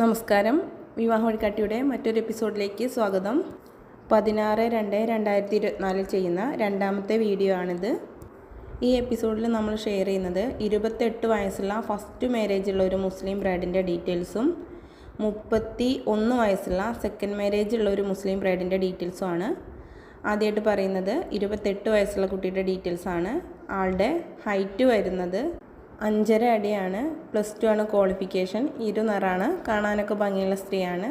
നമസ്കാരം. വിവാഹ വഴികാട്ടിയുടെ മറ്റൊരു എപ്പിസോഡിലേക്ക് സ്വാഗതം. പതിനാറ് രണ്ട് രണ്ടായിരത്തി ഇരുപത്തിനാലിൽ ചെയ്യുന്ന രണ്ടാമത്തെ വീഡിയോ ആണിത്. ഈ എപ്പിസോഡിൽ നമ്മൾ ഷെയർ ചെയ്യുന്നത് ഇരുപത്തെട്ട് വയസ്സുള്ള ഫസ്റ്റ് മാരേജ് ഉള്ള ഒരു മുസ്ലിം ബ്രൈഡിന്റെ ഡീറ്റെയിൽസും മുപ്പത്തി ഒന്ന് വയസ്സുള്ള സെക്കൻഡ് മാരേജ് ഉള്ള ഒരു മുസ്ലിം ബ്രൈഡിന്റെ ഡീറ്റെയിൽസും ആണ്. ആദ്യമായിട്ട് പറയുന്നത് ഇരുപത്തെട്ട് വയസ്സുള്ള കുട്ടിയുടെ ഡീറ്റെയിൽസ് ആണ്. ആളുടെ ഹൈറ്റ് വരുന്നത് അഞ്ചര അടിയാണ് പ്ലസ് ടു ആണ് ക്വാളിഫിക്കേഷൻ ഇരുനിറാണ് കാണാനൊക്കെ ഭംഗിയുള്ള സ്ത്രീയാണ്.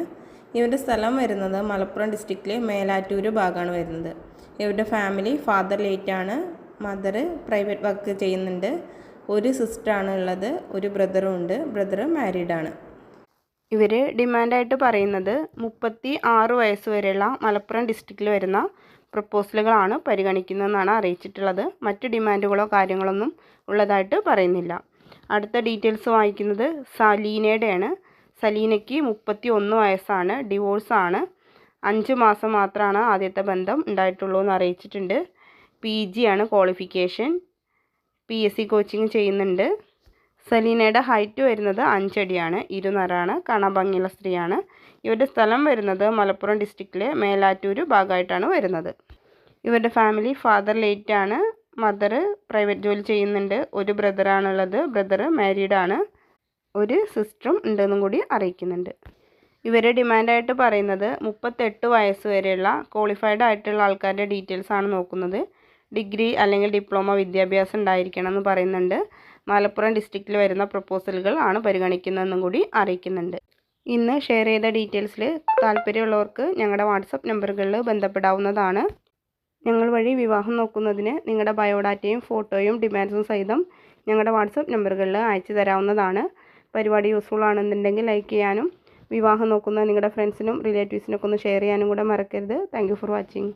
ഇവരുടെ സ്ഥലം വരുന്നത് മലപ്പുറം ഡിസ്ട്രിക്റ്റിലെ മേലാറ്റൂർ ഭാഗമാണ് വരുന്നത്. ഇവരുടെ ഫാമിലി ഫാദർ ലേറ്റ് ആണ് മദർ പ്രൈവറ്റ് വർക്ക് ചെയ്യുന്നുണ്ട്. ഒരു സിസ്റ്ററാണ് ഉള്ളത് ഒരു ബ്രദറും ഉണ്ട്. ബ്രദർ മാരീഡ് ആണ്. ഇവർ ഡിമാൻഡായിട്ട് പറയുന്നത് മുപ്പത്തി ആറ് വയസ്സ് വരെയുള്ള മലപ്പുറം ഡിസ്ട്രിക്റ്റിൽ വരുന്ന പ്രപ്പോസലുകളാണ് പരിഗണിക്കുന്നതെന്നാണ് അറിയിച്ചിട്ടുള്ളത്. മറ്റ് ഡിമാൻഡുകളോ കാര്യങ്ങളൊന്നും ഉള്ളതായിട്ട് പറയുന്നില്ല. അടുത്ത ഡീറ്റെയിൽസ് വായിക്കുന്നത് സലീനയുടെയാണ്. സലീനയ്ക്ക് മുപ്പത്തി ഒന്ന് വയസ്സാണ് ഡിവോഴ്സാണ്. അഞ്ച് മാസം മാത്രമാണ് ആദ്യത്തെ ബന്ധം ഉണ്ടായിട്ടുള്ളൂ എന്ന് അറിയിച്ചിട്ടുണ്ട്. പി ആണ് qualification. P S C coaching ചെയ്യുന്നുണ്ട്. സലീനയുടെ ഹൈറ്റ് വരുന്നത് അഞ്ചടിയാണ് ഇരുനറാണ് കാണാൻ സ്ത്രീയാണ്. ഇവരുടെ സ്ഥലം വരുന്നത് മലപ്പുറം ഡിസ്ട്രിക്റ്റിലെ മേലാറ്റൂർ ഭാഗമായിട്ടാണ് വരുന്നത്. ഇവരുടെ ഫാമിലി ഫാദർ ലേറ്റ് ആണ്. മദർ പ്രൈവറ്റ് ജോലി ചെയ്യുന്നുണ്ട്. ഒരു ബ്രദറാണുള്ളത്. ബ്രദർ മാരീഡാണ്. ഒരു സിസ്റ്ററും ഉണ്ടെന്നും കൂടി അറിയിക്കുന്നുണ്ട്. ഇവരെ ഡിമാൻഡായിട്ട് പറയുന്നത് മുപ്പത്തെട്ട് വയസ്സ് വരെയുള്ള ക്വാളിഫൈഡ് ആയിട്ടുള്ള ആൾക്കാരുടെ ഡീറ്റെയിൽസ് ആണ് നോക്കുന്നത്. ഡിഗ്രി അല്ലെങ്കിൽ ഡിപ്ലോമ വിദ്യാഭ്യാസം ഉണ്ടായിരിക്കണം എന്ന് പറയുന്നുണ്ട്. മലപ്പുറം ഡിസ്ട്രിക്റ്റിൽ വരുന്ന പ്രപ്പോസലുകൾ ആണ് പരിഗണിക്കുന്നതെന്നും കൂടി അറിയിക്കുന്നുണ്ട്. ഇന്ന് ഷെയർ ചെയ്ത ഡീറ്റെയിൽസിൽ താല്പര്യമുള്ളവർക്ക് ഞങ്ങളുടെ വാട്സപ്പ് നമ്പറുകളിൽ ബന്ധപ്പെടാവുന്നതാണ്. ഞങ്ങൾ വഴി വിവാഹം നോക്കുന്നതിന് നിങ്ങളുടെ ബയോഡാറ്റയും ഫോട്ടോയും ഡിമാൻഡ്സും സഹിതം ഞങ്ങളുടെ വാട്സപ്പ് നമ്പറുകളിൽ അയച്ചു തരാവുന്നതാണ്. പരിപാടി യൂസ്ഫുൾ ആണെന്നുണ്ടെങ്കിൽ ലൈക്ക് ചെയ്യാനും വിവാഹം നോക്കുന്ന നിങ്ങളുടെ ഫ്രണ്ട്സിനും റിലേറ്റീവ്സിനൊക്കെ ഒന്ന് ഷെയർ ചെയ്യാനും കൂടെ മറക്കരുത്. Thank for watching